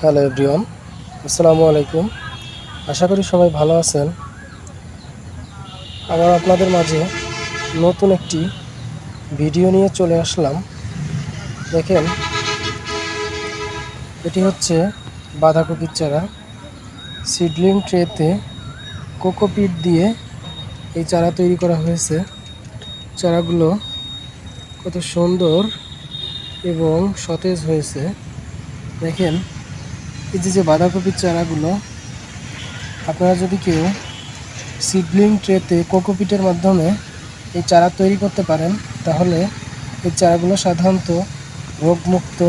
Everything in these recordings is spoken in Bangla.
হ্যালো এভরিওয়ান, আসসালামু আলাইকুম। আশা করি সবাই ভালো আছেন। আবার আপনাদের মাঝে নতুন একটি ভিডিও নিয়ে চলে আসলাম। দেখেন, এটি হচ্ছে বাঁধাকপির চারা। সিডলিং ট্রেতে কোকোপিট দিয়ে এই চারা তৈরি করা হয়েছে। চারাগুলো কত সুন্দর এবং সতেজ হয়েছে। দেখেন এই যে যে বাঁধাকপির চারাগুলো, আপনারা যদি কেউ সিডলিং ট্রেতে কোকোপিটের মাধ্যমে এই চারা তৈরি করতে পারেন, তাহলে এই চারাগুলো সাধারণত রোগমুক্ত,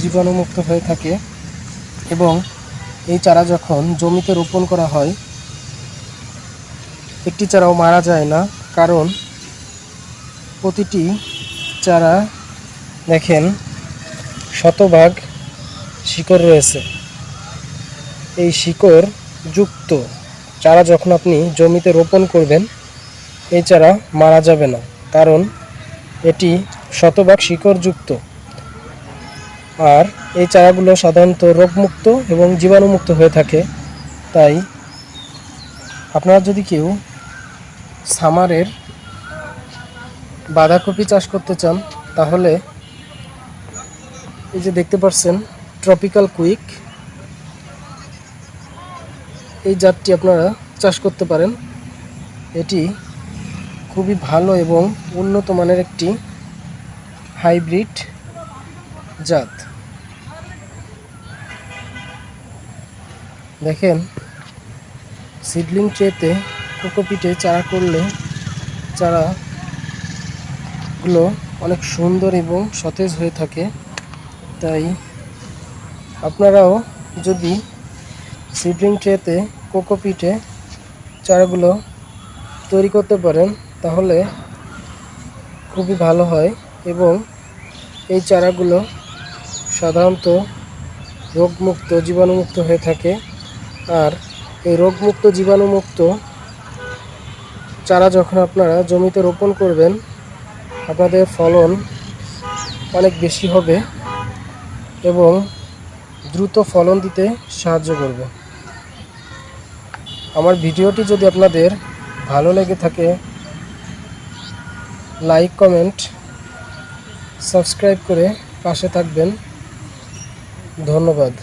জীবাণুমুক্ত হয়ে থাকে এবং এই চারা যখন জমিতে রোপণ করা হয়, একটি চারাও মারা যায় না। কারণ প্রতিটি চারা দেখেন শতভাগ শিকড় রয়েছে। এই শিকড় যুক্ত। চারা যখন আপনি জমিতে রোপণ করবেন, এই চারা মারা যাবে না। কারণ এটি শতভাগ শিকড়যুক্ত আর এই চারাগুলো সাধারণত রোগমুক্ত এবং জীবাণুমুক্ত হয়ে থাকে। তাই আপনারা যদি কেউ সামারের বাঁধাকপি চাষ করতে চান, তাহলে এই যে দেখতে পাচ্ছেন ট্রপিক্যাল কুইক এই জাতটি আপনারা চাষ করতে পারেন। এটি খুবই ভালো এবং উন্নত মানের একটি হাইব্রিড জাত। দেখেন, সিডলিং ট্রেতে কোকোপিটে চারা করলে চারাগুলো অনেক সুন্দর এবং সতেজ হয়ে থাকে। তাই আপনারাও যদি সিডলিং ট্রেতে কোকোপিটে চারাগুলো তৈরি করতে পারেন, তাহলে খুবই ভালো হয় এবং এই চারাগুলো সাধারণত রোগমুক্ত, জীবাণুমুক্ত হয়ে থাকে। আর এই রোগমুক্ত, জীবাণুমুক্ত চারা যখন আপনারা জমিতে রোপণ করবেন, আপনাদের ফলন অনেক বেশি হবে এবং দ্রুত ফলন দিতে সাহায্য করবে। আমার ভিডিওটি যদি আপনাদের ভালো লেগে থাকে লাইক কমেন্ট সাবস্ক্রাইব করে পাশে থাকবেন। ধন্যবাদ।